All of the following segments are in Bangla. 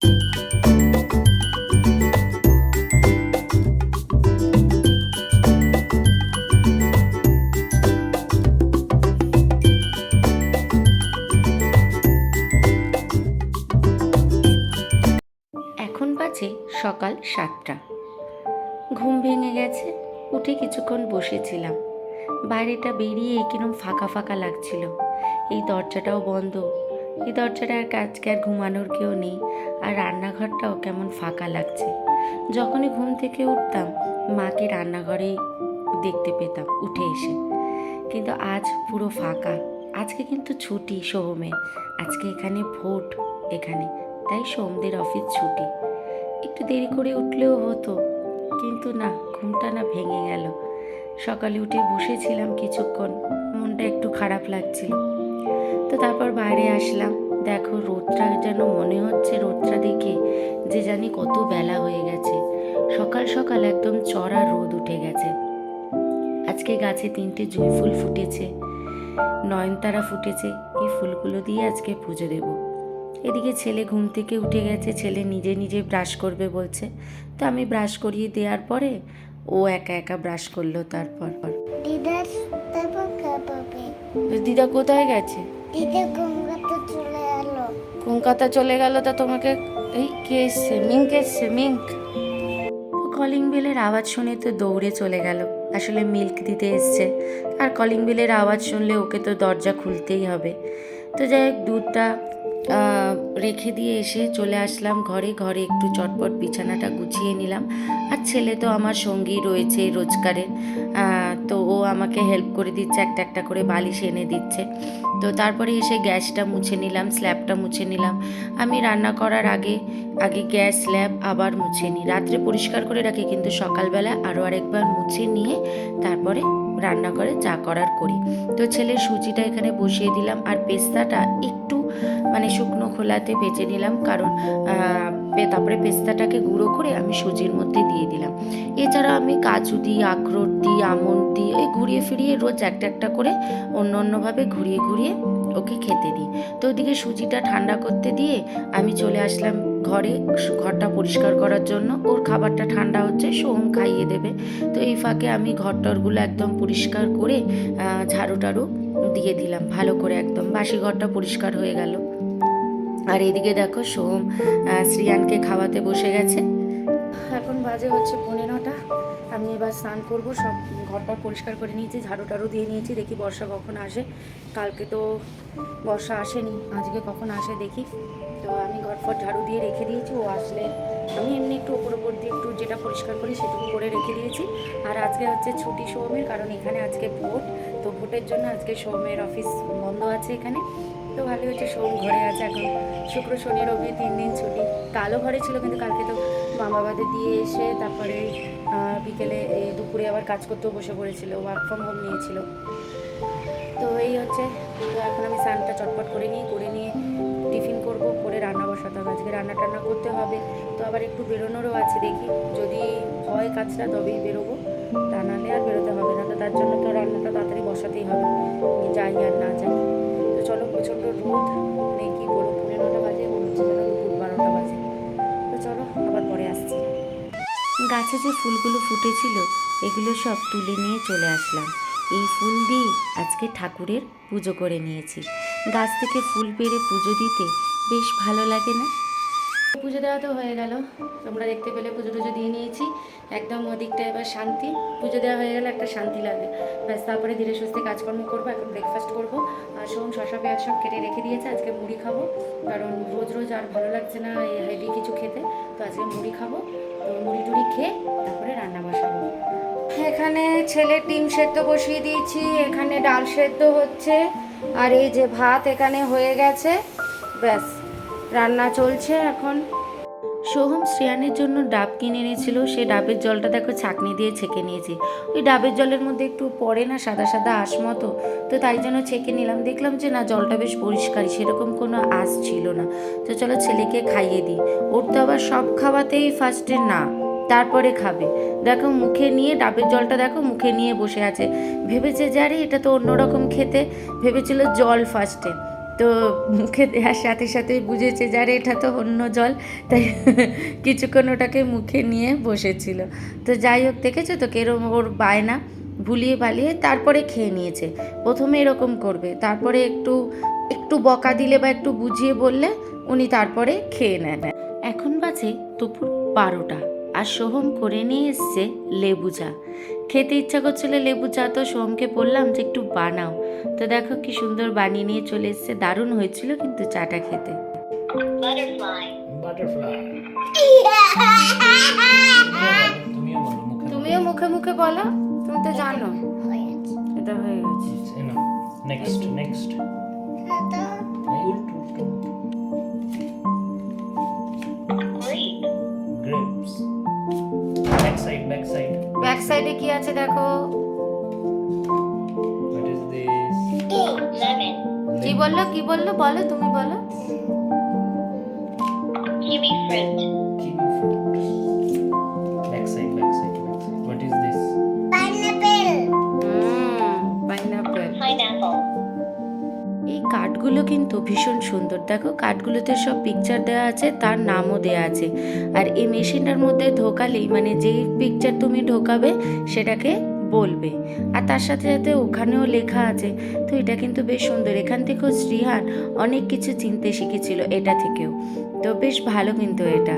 এখন বাজে সকাল সাতটা। ঘুম ভেঙে গেছে, উঠে কিছুক্ষণ বসেছিলাম। বাইরেটা বেরিয়ে কিরম ফাঁকা ফাঁকা লাগছিল। এই দরজাটাও বন্ধ এই দরজাটা আর আজকে আর ঘুমানোর কেউ নেই। আর রান্নাঘরটাও কেমন ফাঁকা লাগছে। যখনই ঘুম থেকে উঠতাম, মাকে রান্নাঘরেই দেখতে পেতাম, উঠে এসে। কিন্তু আজ পুরো ফাঁকা। আজকে কিন্তু ছুটি সোহমে আজকে এখানে ভোট এখানে। তাই সোমদের অফিস ছুটি। একটু দেরি করে উঠলেও হতো। কিন্তু না, ঘুমটা না ভেঙে গেল। সকালে উঠে বসেছিলাম কিছুক্ষণ। মনটা একটু খারাপ লাগছিল। তো তারপর বাইরে আসলাম। দেখো রোদটা যেন মনে হচ্ছে রোদটা দেখে যে জানি কত বেলা হয়ে গেছে। সকাল সকাল একদম চড়া রোদ উঠে গেছে। আজকে গাছে তিনটে জুঁই ফুল ফুটেছে নয়নতারা ফুটেছে। এই ফুলগুলো দিয়ে আজকে পুজো দেবো। এদিকে ছেলে ঘুম থেকে উঠে গেছে ছেলে নিজে নিজে ব্রাশ করবে বলছে। তো আমি ব্রাশ করিয়ে দেওয়ার পরে ও একা একা ব্রাশ করল তারপর। দিদা কোথায় গেছে? কলকাতা চলে গেল তা তোমাকে, এই কে এসছে? মিঙ্ক এসছে কলিং বেলের আওয়াজ শুনে তো দৌড়ে চলে গেল। আসলে মিল্ক দিতে এসছে। আর কলিং বেলের আওয়াজ শুনলে ওকে তো দরজা খুলতেই হবে। তো যাই হোক, দুধটা রেখে দিয়ে এসে চলে আসলাম ঘরে। ঘরে একটু চটপট বিছানাটা গুছিয়ে নিলাম। আর ছেলে তো আমার সঙ্গী রয়েছে রোজগারের। তো ও আমাকে হেল্প করে দিচ্ছে, একটা একটা করে বালিশ এনে দিচ্ছে। তো তারপরে এসে গ্যাসটা মুছে নিলাম স্ল্যাবটা মুছে নিলাম। আমি রান্না করার আগে আগে গ্যাস স্ল্যাব আবার মুছে নিই। রাত্রে পরিষ্কার করে রাখি, কিন্তু সকালবেলা আরও আরেকবার মুছে নিয়ে তারপরে রান্না করে চা করার করি। তো ছেলের সুজিটা এখানে বসিয়ে দিলাম, আর পেস্তাটা একটু মানে শুকনো খোলাতে ভেজে নিলাম। কারণ তারপরে পেস্তাটাকে গুঁড়ো করে আমি সুজির মধ্যে দিয়ে দিলাম। এছাড়া আমি কাজু দিই, আখরোট দিই, আমন্ড দিই, এই ঘুরিয়ে ফিরিয়ে রোজ একটা একটা করে অন্য অন্যভাবে ঘুরিয়ে ঘুরিয়ে ওকে খেতে দিই। তো ওদিকে সুজিটা ঠান্ডা করতে দিয়ে আমি চলে আসলাম ঘরে ঘরটা পরিষ্কার করার জন্য। ওর খাবারটা ঠান্ডা হচ্ছে সোম খাইয়ে দেবে। তো এই ফাঁকে আমি ঘরটরগুলো একদম পরিষ্কার করে ঝাড়ু টাড়ু দিয়ে দিলাম। ভালো করে একদম। বাসি ঘরটা পরিষ্কার হয়ে গেল। আর এদিকে দেখো সোম শ্রিয়ানকে খাওয়াতে বসে গেছে। এখন বাজে হচ্ছে পনেরোটা আমি এবার স্নান করব, সব ঘরটা পরিষ্কার করে নিয়েছি, ঝাড়ু টাড়ু দিয়ে নিয়েছি, দেখি বর্ষা কখন আসে। কালকে তো বর্ষা আসেনি, আজকে কখন আসে দেখি। তো আমি ঘরফর ঝাড়ু দিয়ে রেখে দিয়েছি, ও আসলে, আমি এমনি একটু ওপর ওপর দিয়ে একটু যেটা পরিষ্কার করি সেটুকু করে রেখে দিয়েছি। আর আজকে হচ্ছে ছুটি সৌমের, কারণ এখানে আজকে ভোট। তো ভোটের জন্য আজকে সৌমের অফিস বন্ধ আছে এখানে। তো ভালো হচ্ছে সোম ঘরে আছে এখন। শুক্র, শনি রবি, তিন দিন ছুটি। কালও ঘরে ছিল কিন্তু কালকে তো মা বাবাদের দিয়ে এসে তারপরে বিকেলে দুপুরে আবার কাজ করতেও বসে পড়েছিল ওয়ার্ক ফ্রম হোম নিয়েছিল। তো এই হচ্ছে, তো এখন আমি স্নানটা চটপট করে নিয়ে করে নিয়ে টিফিন করব, করে রান্না বসাতে হবে। আজকে রান্না টান্না করতে হবে, তো আবার একটু বেরোনোরও আছে, দেখি যদি হয় কাজটা তবেই বেরোবো। তা নাহলে আর বেরোতে হবে না, তো তার জন্য তো রান্নাটা তাড়াতাড়ি বসাতেই হবে, যাই আর না যাই। চলো প্রচণ্ড রোদ। নেই কি বলব পনেরোটা বাজে হচ্ছে যেন দুপুর বারোটা বাজে। তো চলো, আবার পরে আসছি। গাছে যে ফুলগুলো ফুটেছিল, এগুলো সব তুলে নিয়ে চলে আসলাম। এই ফুল দিয়ে আজকে ঠাকুরের পুজো করে নিয়েছি। গাছ থেকে ফুল পেরে পুজো দিতে বেশ ভালো লাগে না? পুজো দেওয়া তো হয়ে গেল। তোমরা দেখতে পেলে পুজো টুজো দিয়ে নিয়েছি। একদম ওদিকটা এবার শান্তি। পুজো দেওয়া হয়ে গেলে একটা শান্তি লাগে। ব্যাস, তারপরে ধীরে সুস্থে কাজকর্ম করব, এখন ব্রেকফাস্ট করব। আর সোম শশা পেঁয়াজ সব কেটে রেখে দিয়েছে, আজকে মুড়ি খাব। কারণ রোজ রোজ আর ভালো লাগছে না এই হেভি কিছু খেতে। তো আজকে মুড়ি খাব। তো মুড়ি টুড়ি খেয়ে তারপরে রান্না বসাবো। এখানে ছেলে ডিম সেদ্ধ বসিয়ে দিয়েছি, এখানে ডাল সেদ্ধ হচ্ছে। আর এই যে ভাত এখানে হয়ে গেছে। ব্যাস। রান্না চলছে এখন। সোহম শ্রেয়ানের জন্য ডাব কিনে এনেছিল। সে ডাবের জলটা দেখো ছাকনি দিয়ে ছেঁকে নিয়েছি। ওই ডাবের জলের মধ্যে একটু পড়ে না, সাদা সাদা আঁশ মতো। তো তাই জন্য ছেঁকে নিলাম। দেখলাম যে না, জলটা বেশ পরিষ্কারই সেরকম কোনো আঁশ ছিল না। তো চলো ছেলেকে খাইয়ে দিই। ওর তো আবার সব খাওয়াতেই ফার্স্টে না, তারপরে খাবে। দেখো মুখে নিয়ে, ডাবের জলটা দেখো মুখে নিয়ে বসে আছে। ভেবেছে যে আরে এটা তো অন্যরকম খেতে। ভেবেছিল জল ফার্স্টে তো মুখে দেওয়ার সাথে সাথে বুঝেছে যে, আরে, এটা তো অন্য জল। তাই কিছুক্ষণ ওটাকে মুখে নিয়ে বসেছিল। তো যাই হোক, দেখেছ তো কেরম ওর বায়না? ভুলিয়ে বালিয়ে তারপরে খেয়ে নিয়েছে। প্রথমে এরকম করবে, তারপরে একটু একটু বকা দিলে বা একটু বুঝিয়ে বললে উনি তারপরে খেয়ে নেন এখন বাজে দুপুর বারোটা, আর সোহম করে নিয়ে এসছে লেবু চা। খেতে ইচ্ছা করছিল লেবু চা তো সোমকে বললাম যে একটু বানাও। তো দেখো কি সুন্দর বানিয়ে নিয়ে চলে এসছে। দারুণ হয়েছিল কিন্তু চাটা খেতে। তুমিও মুখে মুখে বলো তুমি তো জানো। এটা হয়ে গেছে। নেক্সট নেক্সট ব্যাক সাইডে কি আছে দেখো? হোয়াট ইজ দিস লেমন কি বলল? কি বলল? বলো তুমি বলো। কিউই ফ্রুট কার্ডগুলো কিন্তু ভীষণ সুন্দর। দেখো, কাঠগুলোতে সব পিকচার দেওয়া আছে, তার নামও দেওয়া আছে। আর এই মেশিনটার মধ্যে ঢোকালেই মানে যেই পিকচার তুমি ঢোকাবে, সেটাকে বলবে। আর তার সাথে সাথে ওখানেও লেখা আছে। তো এটা কিন্তু বেশ সুন্দর। এখান থেকেও শ্রীহান অনেক কিছু চিনতে শিখেছিল, এটা থেকেও। তো বেশ ভালো কিন্তু এটা।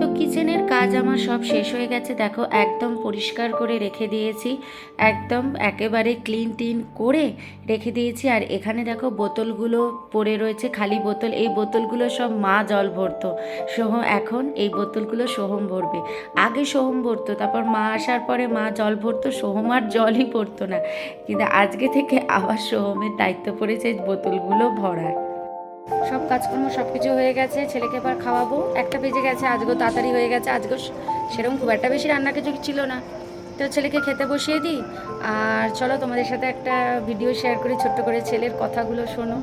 তো কিচেনের কাজ আমার সব শেষ হয়ে গেছে। দেখো, একদম পরিষ্কার করে রেখে দিয়েছি। একদম একেবারে ক্লিন টিন করে রেখে দিয়েছি। আর এখানে দেখো, বোতলগুলো পড়ে রয়েছে, খালি বোতল। এই বোতলগুলো সব মা জল ভরতো। সোহম এখন এই বোতলগুলো সোহম ভরবে। আগে সোহম ভরতো, তারপর মা আসার পরে মা জল ভরতো, সোহম আর জলই পড়তো না। কিন্তু আজকে থেকে আবার সোহমের দায়িত্ব পড়েছে এই বোতলগুলো ভরার। সব কাজকর্ম সব কিছু হয়ে গেছে, ছেলেকে এবার খাওয়াবো। একটা বেজে গেছে আজকেও তাড়াতাড়ি হয়ে গেছে আজকেও সেরকম খুব একটা বেশি রান্না কিছু ছিল না। তো ছেলেকে খেতে বসিয়ে দিই। আর চলো তোমাদের সাথে একটা ভিডিও শেয়ার করি ছোট্ট করে, ছেলের কথাগুলো শোনো।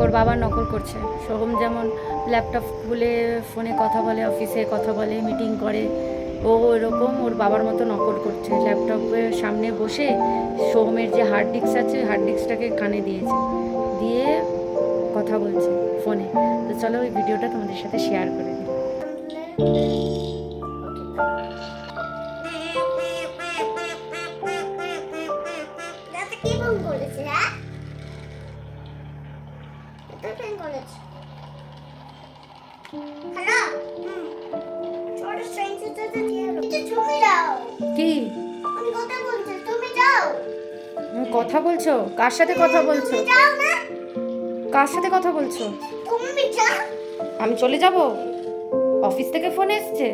ওর বাবা নকল করছে। সোহম যেমন ল্যাপটপ খুলে ফোনে কথা বলে, অফিসে কথা বলে, মিটিং করে, ও এরকম ওর বাবার মতো নকল করছে। ল্যাপটপের সামনে বসে সোহমের যে হার্ড ডিস্ক আছে, হার্ড ডিস্কটাকে কানে দিয়েছে। দিয়ে কথা বলছে ফোনে। তো চলো ওই ভিডিওটা তোমাদের সাথে শেয়ার করে দিই। কি হ্যাঁ? কথা বলছি কার সাথে কথা বলছো? যাও না। কার সাথে কথা বলছো? আমি চলে যাব? অফিস থেকে ফোন এসছে?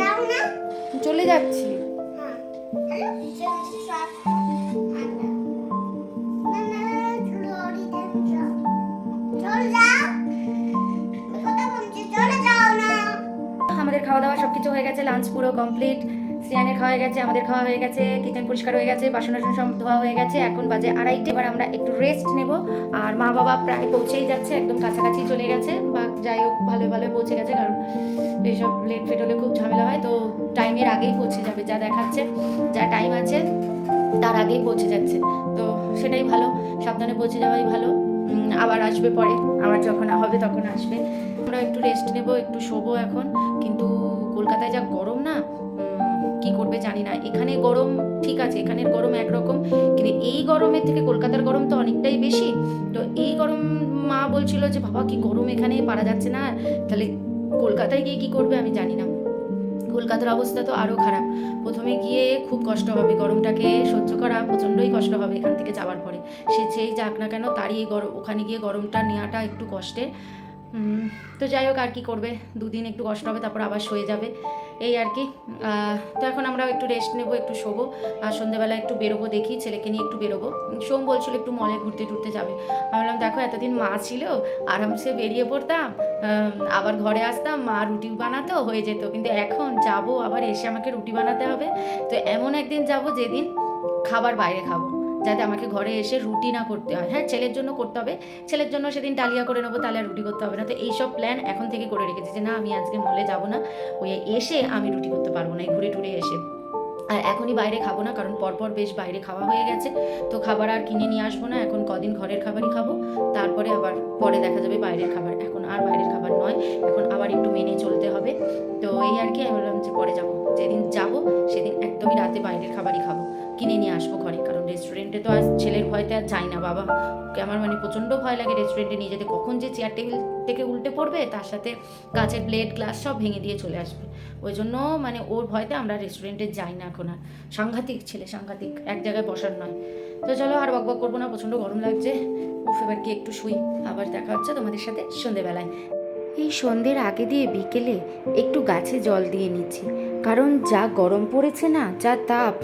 না। চলে যাচ্ছি। হ্যাঁ আমাদের খাওয়া দাওয়া সব কিছু হয়ে গেছে লাঞ্চ পুরো কমপ্লিট সিয়ানের খাওয়া হয়ে গেছে, আমাদের খাওয়া হয়ে গেছে, কিচেন পরিষ্কার হয়ে গেছে, বাসন টাসন সব ধোয়া হয়ে গেছে, এখন বাজে আড়াইটে। এবার আমরা একটু রেস্ট নেব। আর মা বাবা প্রায় পৌঁছেই যাচ্ছে, একদম কাছাকাছি চলে গেছে, বা যাই হোক ভালো ভালো পৌঁছে গেছে, কারণ এইসব লেট ফেট হলে খুব ঝামেলা হয়, তো টাইমের আগেই পৌঁছে যাবে, যা দেখাচ্ছে, যা টাইম আছে, তার আগেই পৌঁছে যাচ্ছে। তো সেটাই ভালো, সাবধানে পৌঁছে যাওয়াই ভালো। আবার আসবে পরে, আবার যখন হবে তখন আসবে। আমরা একটু রেস্ট নেব, একটু শোবো এখন, কিন্তু কলকাতায় যা গরম না কি করবে জানি না। এখানে গরম ঠিক আছে এখানের গরম একরকম, কিন্তু এই গরমের থেকে কলকাতার গরম তো অনেকটাই বেশি। তো এই গরম মা বলছিল যে, বাবা, কি গরম এখানে, পারা যাচ্ছে না। তাহলে কলকাতায় গিয়ে কি করবে, আমি জানি না। কলকাতার অবস্থা তো আরও খারাপ। প্রথমে গিয়ে খুব কষ্ট হবে গরমটাকে সহ্য করা, প্রচণ্ডই কষ্ট হবে এখান থেকে যাওয়ার পরে। সে যেই যাক না কেন, তারই গরম ওখানে গিয়ে গরমটা নেওয়াটা একটু কষ্টের। তো যাই হোক, আর কি করবে? দুদিন একটু কষ্ট হবে, তারপর আবার সয়ে যাবে। এই আর কি। তো এখন আমরা একটু রেস্ট নেব, একটু শোবো। আর সন্ধ্যেবেলা একটু বেরোবো দেখি, ছেলেকে নিয়ে একটু বেরোবো। সোম বলছিল একটু মলে ঘুরতে টুরতে যাবে। আমি বললাম দেখো, এতদিন মা ছিল, আরামসে বেরিয়ে পড়তাম আবার ঘরে আসতাম, মা রুটি বানাতো, হয়ে যেত। কিন্তু এখন যাব, আবার এসে আমাকে রুটি বানাতে হবে। তো এমন একদিন যাব যেদিন খাবার বাইরে খাব। যাতে আমাকে ঘরে এসে রুটি না করতে হয়। হ্যাঁ ছেলের জন্য করতে হবে। ছেলের জন্য সেদিন ডালিয়া করে নেব, তাহলে আর রুটি করতে হবে না। তো এইসব প্ল্যান এখন থেকে করে রেখেছি যে, না, আমি আজকে মলে যাব না। ওই এসে আমি রুটি করতে পারব না ঘুরে টুরে এসে। আর এখনই বাইরে খাব না, কারণ পরপর বেশ বাইরে খাওয়া হয়ে গেছে। তো খাবার আর কিনে নিয়ে আসব না, এখন কদিন ঘরের খাবারই খাব। তারপরে আবার পরে দেখা যাবে বাইরের খাবার। এখন আর বাইরের খাবার নয়, এখন আবার একটু মেনে চলতে হবে। তো এই আর কি, আমি বললাম যে পরে যাব। যেদিন যাব, সেদিন একদমই রাতে বাইরের খাবারই খাব, কিনে নিয়ে আসব ঘরে। রেস্টুরেন্টে তো আর ছেলের ভয়তে আর যাই না, বাবা। ওকে আমার মানে প্রচণ্ড ভয় লাগে রেস্টুরেন্টে নিয়ে যেতে। কখন যে চেয়ার টেবিল থেকে উল্টে পড়বে, তার সাথে কাঁচের প্লেট গ্লাস সব ভেঙে দিয়ে চলে আসবে। ওই জন্য মানে ওর ভয়তে আমরা রেস্টুরেন্টে যাই না এখন আর। সাংঘাতিক ছেলে, সাংঘাতিক। এক জায়গায় বসার নয়। তো চলো আর বকবক করব না, প্রচণ্ড গরম লাগছে। উফ, এবার কি একটু শুই। আবার দেখা হচ্ছে তোমাদের সাথে সন্ধেবেলায়। এই সন্ধ্যের আগে দিয়ে বিকেলে একটু গাছে জল দিয়ে নিচ্ছি। কারণ যা গরম পড়েছে না, যা তাপ,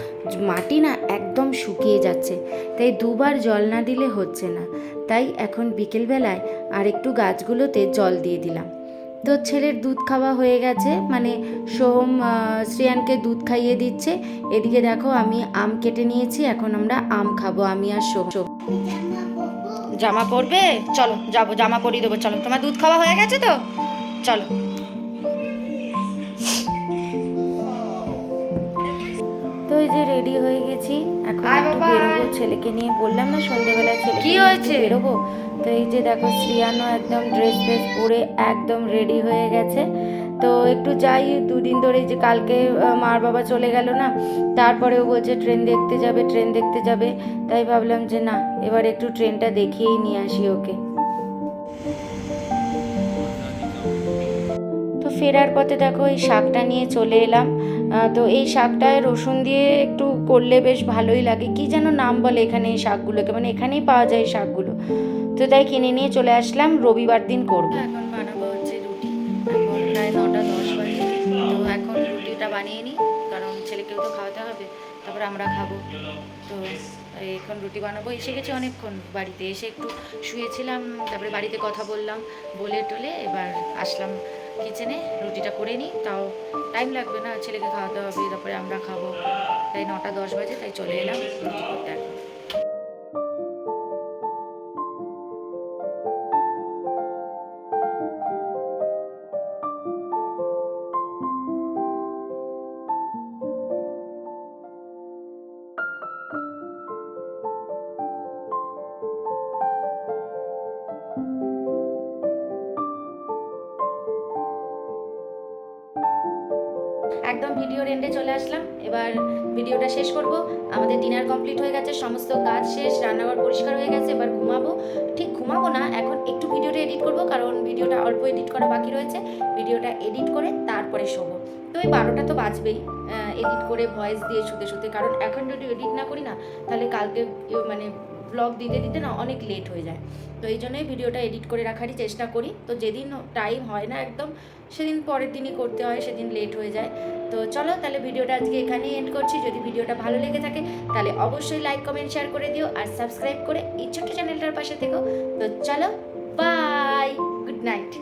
মাটি না একদম শুকিয়ে যাচ্ছে। তাই দুবার জল না দিলে হচ্ছে না। তাই এখন বিকেলবেলায় আর একটু গাছগুলোতে জল দিয়ে দিলাম। তো ছেলের দুধ খাওয়া হয়ে গেছে মানে সোহম শ্রেয়ানকে দুধ খাইয়ে দিচ্ছে। এদিকে দেখো আমি আম কেটে নিয়েছি, এখন আমরা আম খাব, আমি আর সোম জামা পরবে? চলো যাব জামা পরিয়ে দেবো চলো। তোমার দুধ খাওয়া হয়ে গেছে তো? চলো। তো এই যে রেডি হয়ে গেছি। এখন একটু বেরোবো ছেলেকে নিয়ে বললাম না সন্ধেবেলায় ছেলে কি হয়েছে? বেরোবো। তো এই যে দেখো শ্রিয়ানও একদম ড্রেস ফ্রেস পরে একদম রেডি হয়ে গেছে। তো একটু যাই, দুদিন ধরে যে কালকে মার বাবা চলে গেল না তারপরেও বলছে, ট্রেন দেখতে যাবে, ট্রেন দেখতে যাবে। তাই ভাবলাম যে না, এবার একটু ট্রেনটা দেখিয়েই নিয়ে আসি ওকে। তো ফেরার পথে দেখো, এই শাকটা নিয়ে চলে এলাম। তো এই শাকটায় রসুন দিয়ে একটু করলে বেশ ভালোই লাগে। কি যেন নাম বলে এখানে এই শাকগুলোকে মানে এখানেই পাওয়া যায় শাকগুলো। তো তাই কিনে নিয়ে চলে আসলাম, রবিবার দিন করব। এখন বানিয়ে নিই, কারণ ছেলেকেও তো খাওয়াতে হবে, তারপর আমরা খাব। তো এখন রুটি বানাবো, এসে গেছে অনেকক্ষণ। বাড়িতে এসে একটু শুয়েছিলাম, তারপরে বাড়িতে কথা বললাম, বলে টলে এবার আসলাম কিচেনে, রুটিটা করে নিই, তাও টাইম লাগবে না, ছেলেকে খাওয়াতে হবে, তারপরে আমরা খাব। তাই নটা দশ বাজে, তাই চলে এলাম রুটি করতে এবার ভিডিওটা শেষ করব। আমাদের ডিনার কমপ্লিট হয়ে গেছে, সমস্ত কাজ শেষ, রান্নাঘর পরিষ্কার হয়ে গেছে, এবার ঘুমাবো। ঠিক ঘুমাবো না, এখন একটু ভিডিওটা এডিট করব, কারণ ভিডিওটা অল্প এডিট করা বাকি রয়েছে। ভিডিওটা এডিট করে তারপরে শোবো। তো ওই বারোটা তো বাজবেই এডিট করে ভয়েস দিয়ে শুতে শুতে, কারণ এখন যদি এডিট না করি না, তাহলে কালকে মানে ব্লগ দিতে দিতে না অনেক লেট হয়ে যায়। তো এই জন্যই ভিডিওটা এডিট করে রাখারই চেষ্টা করি। তো যেদিন টাইম হয় না একদম, সেদিন পরের দিনই করতে হয়, সেদিন লেট হয়ে যায়। তো চলো তাহলে ভিডিওটা আজকে এখানেই এন্ড করছি। যদি ভিডিওটা ভালো লেগে থাকে, তাহলে অবশ্যই লাইক কমেন্ট শেয়ার করে দিও আর সাবস্ক্রাইব করে এই ছোট্ট চ্যানেলটার পাশে থেকো। তো চলো বাই গুড নাইট